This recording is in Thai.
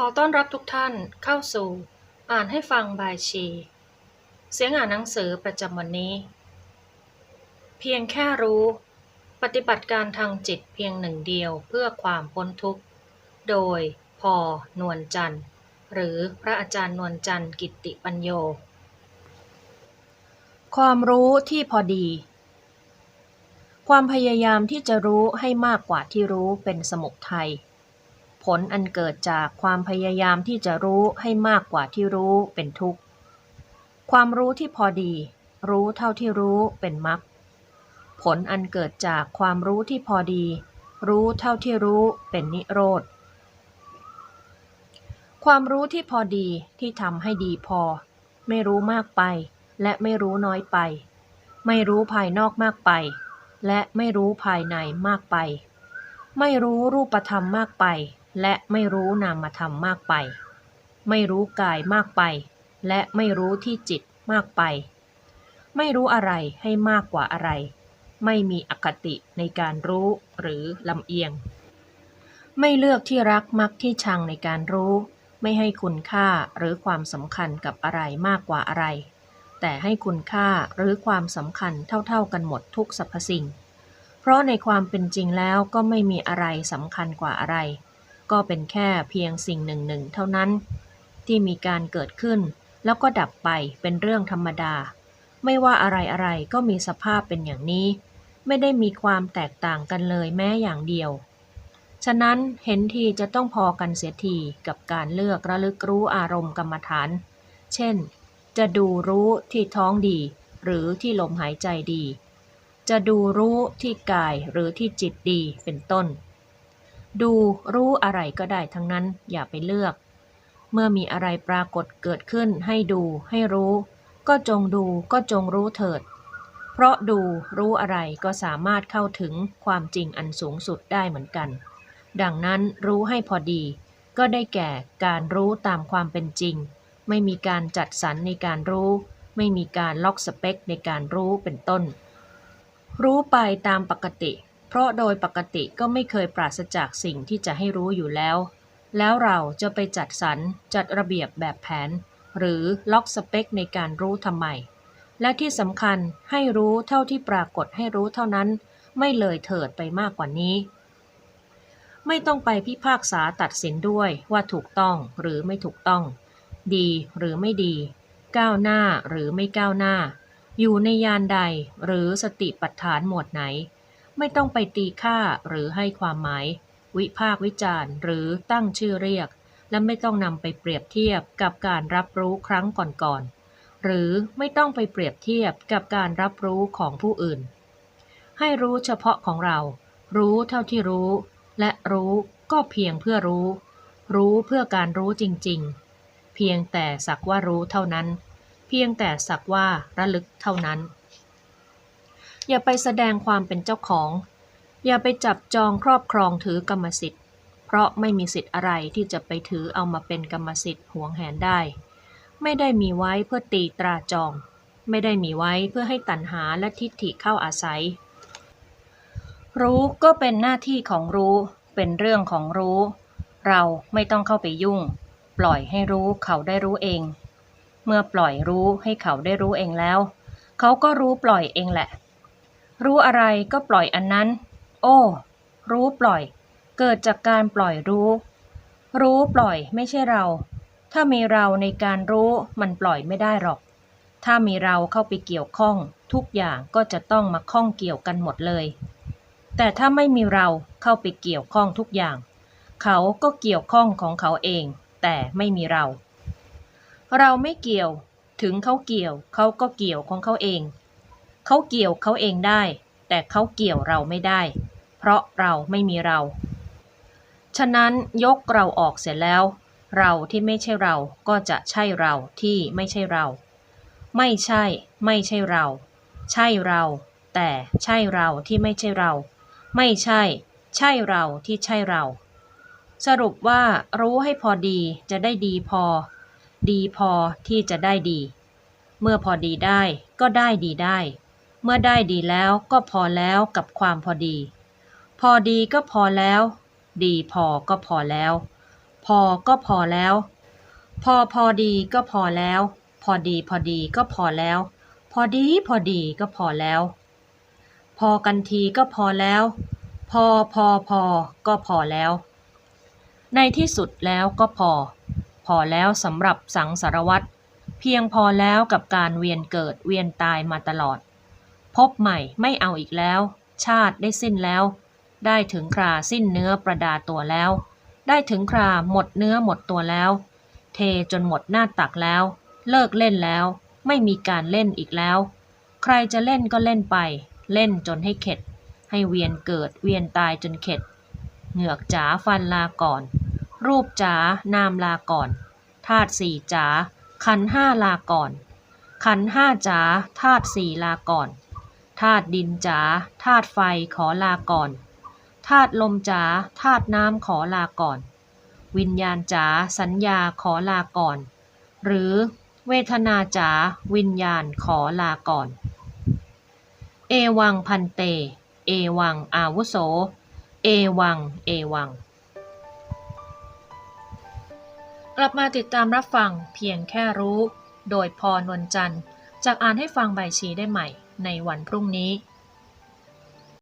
ขอต้อนรับทุกท่านเข้าสู่ อ่านให้ฟังบายชี เสียงอ่านหนังสือประจำวันนี้ เพียงแค่รู้ ปฏิบัติการทางจิตเพียงหนึ่งเดียวเพื่อความพ้นทุกข์ โดยพอนวลจันทร์ หรือพระอาจารย์นวลจันทร์กิตติปัญโย ความรู้ที่พอดี ความพยายามที่จะรู้ให้มากกว่าที่รู้เป็นสมุทัย ผลอันเกิดจากความพยายามที่จะรู้ให้มากกว่าที่รู้เป็นทุกข์ ความรู้ที่พอดี รู้เท่าที่รู้เป็นมรรค ผลอันเกิดจากความรู้ที่พอดี รู้เท่าที่รู้เป็นนิโรธ ความรู้ที่พอดีที่ทำให้ดีพอ ไม่รู้มากไป และไม่รู้น้อยไป ไม่รู้ภายนอกมากไป และไม่รู้ภายในมากไปไม่รู้รูปธรรมมากไป และไม่รู้นามธรรมมากไป ไม่รู้กายมากไป และไม่รู้ที่จิตมากไป ไม่รู้อะไรให้มากกว่าอะไร ไม่มีอคติในการรู้หรือลำเอียง ไม่เลือกที่รักมักที่ชังในการรู้ ไม่ให้คุณค่าหรือความสำคัญกับอะไรมากกว่าอะไร แต่ให้คุณค่าหรือความสำคัญเท่าๆกันหมดทุกสรรพสิ่ง เพราะในความเป็นจริงแล้วก็ไม่มีอะไรสำคัญกว่าอะไร ก็เป็นแค่เพียงสิ่งหนึ่งหนึ่งเท่านั้น ที่มีการเกิดขึ้น แล้วก็ดับไปเป็นเรื่องธรรมดา ไม่ว่าอะไรอะไรก็มีสภาพเป็นอย่างนี้ ไม่ได้มีความแตกต่างกันเลยแม้อย่างเดียว ฉะนั้นเห็นทีจะต้องพอกันเสียทีกับการเลือกระลึกรู้อารมณ์กรรมฐาน เช่น จะดูรู้ที่ท้องดี หรือที่ลมหายใจดี จะดูรู้ที่กายหรือที่จิตดีเป็นต้น ดูรู้อะไรก็ได้ทั้งนั้น อย่าไปเลือก เมื่อมีอะไรปรากฏเกิดขึ้นให้ดูให้รู้ ก็จงดูก็จงรู้เถิด เพราะดูรู้อะไรก็สามารถเข้าถึงความจริงอันสูงสุดได้เหมือนกัน ดังนั้นรู้ให้พอดี ก็ได้แก่การรู้ตามความเป็นจริง ไม่มีการจัดสรรในการรู้ ไม่มีการล็อกสเปคในการรู้เป็นต้น รู้ไปตามปกติ ราะโดยปกติก็ไม่เคยปราศจากสิ่งที่จะให้รู้อยู่แล้ว แล้วเราจะไปจัดสรรจัดระเบียบแบบแผน หรือล็อกสเปคในการรู้ทำไม และที่สำคัญให้รู้เท่าที่ปรากฏให้รู้เท่านั้น ไม่เลยเถิดไปมากกว่านี้ ไม่ต้องไปพิพากษาตัดสินด้วยว่าถูกต้องหรือไม่ถูกต้อง ดีหรือไม่ดี ก้าวหน้าหรือไม่ก้าวหน้า อยู่ในยานใดหรือสติปัฏฐานหมวดไหน ไม่ต้องไปตีค่าหรือให้ความหมาย วิพากวิจารณ์ หรือตั้งชื่อเรียก และไม่ต้องนำไปเปรียบเทียบกับการรับรู้ครั้งก่อนๆหรือไม่ต้องไปเปรียบเทียบกับการรับรู้ของผู้อื่น ให้รู้เฉพาะของเรา รู้เท่าที่รู้ และรู้ก็เพียงเพื่อรู้ รู้เพื่อการรู้จริงๆ เพียงแต่สักว่ารู้เท่านั้น เพียงแต่สักว่าระลึกเท่านั้น อย่าไปแสดงความเป็นเจ้าของ อย่าไปจับจองครอบครองถือกรรมสิทธิ์ เพราะไม่มีสิทธิ์อะไรที่จะไปถือเอามาเป็นกรรมสิทธิ์หวงแหนได้ ไม่ได้มีไว้เพื่อตีตราจอง ไม่ได้มีไว้เพื่อให้ตัณหาและทิฏฐิเข้าอาศัย รู้ก็เป็นหน้าที่ของรู้ เป็นเรื่องของรู้ เราไม่ต้องเข้าไปยุ่ง ปล่อยให้รู้เขาได้รู้เอง เมื่อปล่อยรู้ให้เขาได้รู้เองแล้ว เขาก็รู้ปล่อยเองแหละ รู้อะไรก็ปล่อยอันนั้น โอ้ รู้ปล่อย เกิดจากการปล่อยรู้ รู้ปล่อยไม่ใช่เรา ถ้ามีเราในการรู้มันปล่อยไม่ได้หรอก ถ้ามีเราเข้าไปเกี่ยวข้อง ทุกอย่างก็จะต้องมาข้องเกี่ยวกันหมดเลย แต่ถ้าไม่มีเราเข้าไปเกี่ยวข้องทุกอย่าง เขาก็เกี่ยวข้องของเขาเอง แต่ไม่มีเรา เราไม่เกี่ยว ถึงเขาเกี่ยวเขาก็เกี่ยวของเขาเอง เขาเกี่ยวเขาเองได้ แต่เขาเกี่ยวเราไม่ได้ เพราะเราไม่มีเรา ฉะนั้นยกเราออกเสร็จแล้ว เราที่ไม่ใช่เราก็จะใช่เราที่ไม่ใช่เรา ไม่ใช่ ไม่ใช่เรา ใช่เรา แต่ใช่เราที่ไม่ใช่เรา ไม่ใช่ ใช่เราที่ใช่เรา สรุปว่ารู้ให้พอดีจะได้ดีพอ ดีพอที่จะได้ดี เมื่อพอดีได้ก็ได้ดีได้ เมื่อได้ดีแล้วก็พอแล้วกับความพอดี พอดีก็พอแล้ว ดีพอก็พอแล้ว พอก็พอแล้ว พอพอดีก็พอแล้ว พอดีพอดีก็พอแล้ว พอดีพอดีก็พอแล้ว พอกันทีก็พอแล้ว พอพอพอก็พอแล้ว ในที่สุดแล้วก็พอ พอแล้วสำหรับสังสารวัตรเพียงพอแล้วกับการเวียนเกิดเวียนตายมาตลอด พบใหม่ไม่เอาอีกแล้ว ชาติได้สิ้นแล้ว ได้ถึงคราสิ้นเนื้อประดาตัวแล้ว ได้ถึงคราหมดเนื้อหมดตัวแล้ว เทจนหมดหน้าตักแล้ว เลิกเล่นแล้ว ไม่มีการเล่นอีกแล้ว ใครจะเล่นก็เล่นไป เล่นจนให้เข็ด ให้เวียนเกิดเวียนตายจนเข็ด เหงือกจ๋าฟันลาก่อน รูปจ๋านามลาก่อนธาตุสี่จ๋าขันห้าลาก่อน ขันห้าจ๋าธาตุสี่ลาก่อน ธาตุดินจ๋าธาตุไฟขอลาก่อนธาตุลมจ๋าธาตุน้ำขอลาก่อน วิญญาณจ๋าสัญญาขอลาก่อน หรือเวทนาจ๋าวิญญาณขอลาก่อน เอวังพันเต เอวังอาวุโส เอวัง เอวัง กลับมาติดตามรับฟังเพียงแค่รู้ โดยพรนวลจันทร์จากอ่านให้ฟังใบชีได้ใหม่ ในวันพรุ่งนี้